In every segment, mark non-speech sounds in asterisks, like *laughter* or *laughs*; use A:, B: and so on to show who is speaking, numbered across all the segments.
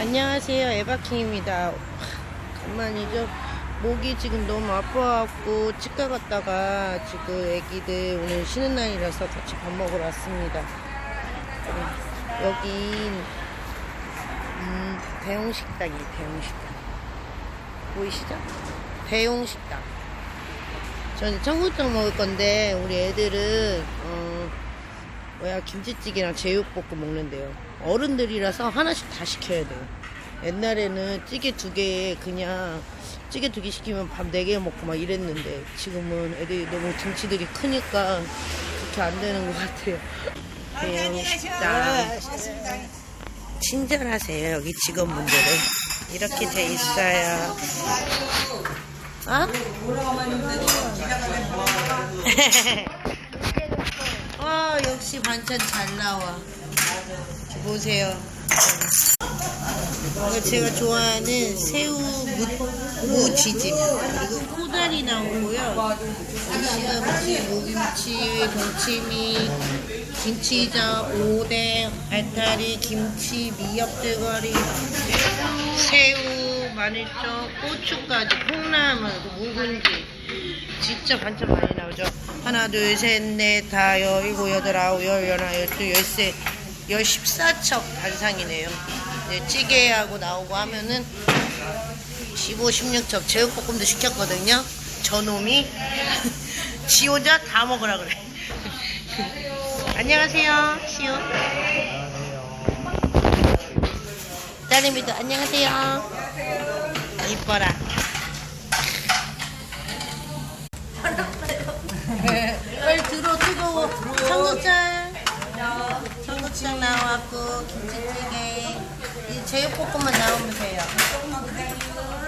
A: 안녕하세요. 에바킹입니다. 간만이죠. 목이 지금 너무 아파갖고 치과 갔다가 지금 애기들 오늘 쉬는 날이라서 같이 밥 먹으러 왔습니다. 음, 여긴 음, 대용식당이에요 대용식당. 보이시죠? 대용식당. 저는 청국장 먹을 건데 우리 애들은 어, 뭐야 김치찌개랑 제육볶음 먹는데요. 어른들이라서 하나씩 다 시켜야 돼요. 옛날에는 찌개 두 개에 그냥 찌개 두 개 시키면 밥 네 개 먹고 막 이랬는데 지금은 애들이 너무 등치들이 크니까 그렇게 안 되는 것 같아요. 대형 식당 친절하세요 여기 직원분들은 이렇게 돼 있어요. 어? *laughs* 아 역시 반찬 잘 나와. 보세요. 이거 제가 좋아하는 새우 무, 무지짐 그리고 코다리 나오고요. 시금치, 무김치, 동치미 김치전, 오뎅, 알타리, 김치, 미역대가리 새우, 마늘종, 고추까지. 콩나물, 묵은지 진짜 반찬 많이 나오죠. 하나, 둘, 셋, 넷, 다, 여, 일곱, 여덟, 아홉, 열, 열하나, 열두, 열세, 열 십사첩 반상이네요. 네, 찌개하고 나오고 하면은 15, 16첩 제육볶음도 시켰거든요. 저놈이 *laughs* 지 혼자 다 먹으라 그래. *laughs* 안녕하세요, 시우. 따님이도 안녕하세요. 이뻐라. 제육볶음만 나오면 돼요.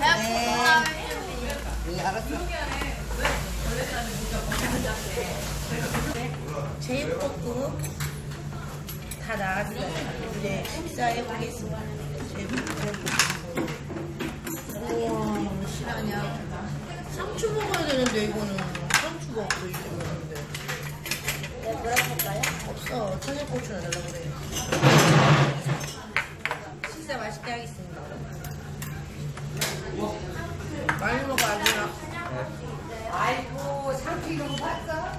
A: 네. 제육볶음 다 나왔어요. 이제 식사해 보겠습니다. 제육볶음 우와 상추 먹어야 되는데 이거는 상추가 없어 이제 먹는데
B: 네, 뭐라고 할까요?
A: 없어. 청양고추나 달라고 그래 식사 맛있게 하겠습니다 많이 먹어 아주나
B: 아이고 상추 이런 거 봤어?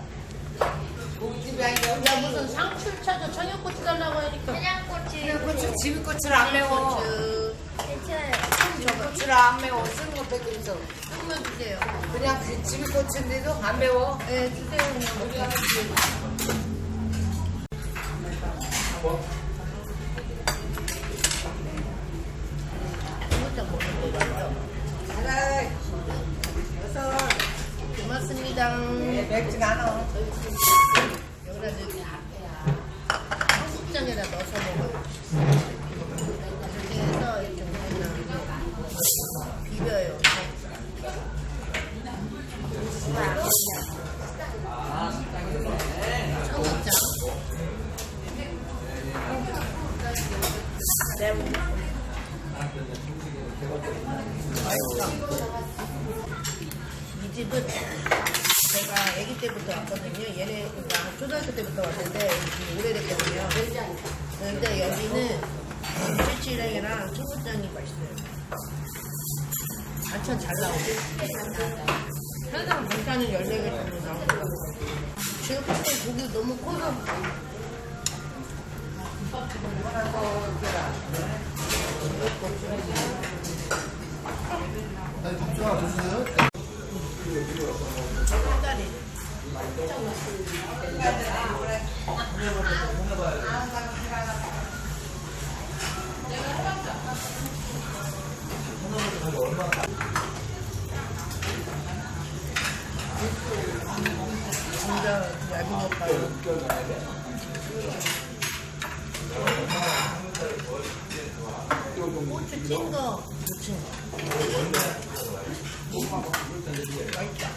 B: 고깃집이 아니라
A: 야 무슨 상추를 찾아 청양고추 달라고 하니까.
B: 고추. 집이고추를 안 매워.
A: 고추
B: 저 고추를 안 매워. 쓰는 거 있어.
A: 조금만 주세요.
B: 그냥 그 집이고추인데도 안 매워?
A: 네 주세요 그냥. 청국장 먹는 거 맞죠?
B: 하나 여섯
A: 고맙습니다
B: 네, 맵지가 않아
A: 여기다 넣기 청국장에다 넣어서 먹어요. 이렇게 해서 이렇게 비벼요. 청국장. 이 집은 때부터 왔거든요. 얘네 그러니까 초등학교 때부터 왔는데 지금 오래됐거든요. 근데 여기는 칠칠이랑 청국장이 맛있어요. 반찬 잘 나오고 항상 반찬은 14개 정도 나오고 제육볶음 고기 너무 커서 닭다리 고추 찐 거, 무친 거. 맛있다.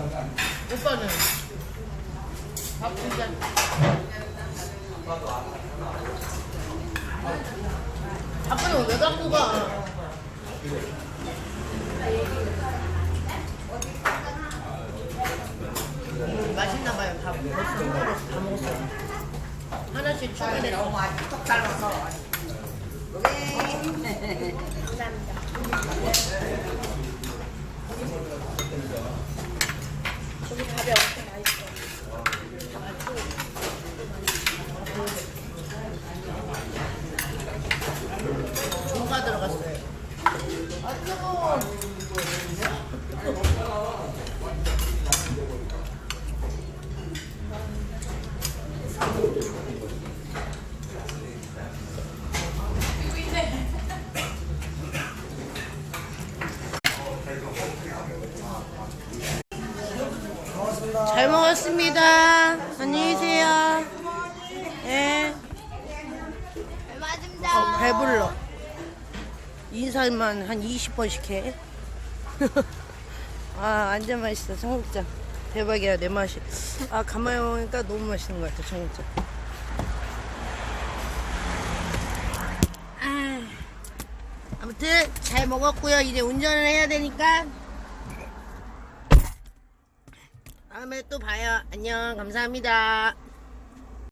A: 오빠는 밥 진짜 아빠는 왜 갖고 가?
B: 음, 맛있나 봐요. 다 벌써 다
C: 먹었어요. 하나씩
A: 추가해. 너무 아직 톡 잘라서. 들어갔어요? 아. 잘 먹었습니다. 안녕히 계세요. 예. 어, 배불러. 인사만 한 20번씩 해. *laughs* 아, 완전 맛있어, 청국장. 대박이야, 내 맛이. 아, 가만히 먹으니까 너무 맛있는 것 같아, 청국장. 아, 아무튼, 잘 먹었고요. 이제 운전을 해야 되니까. 다음에 또 봐요. 안녕, 감사합니다.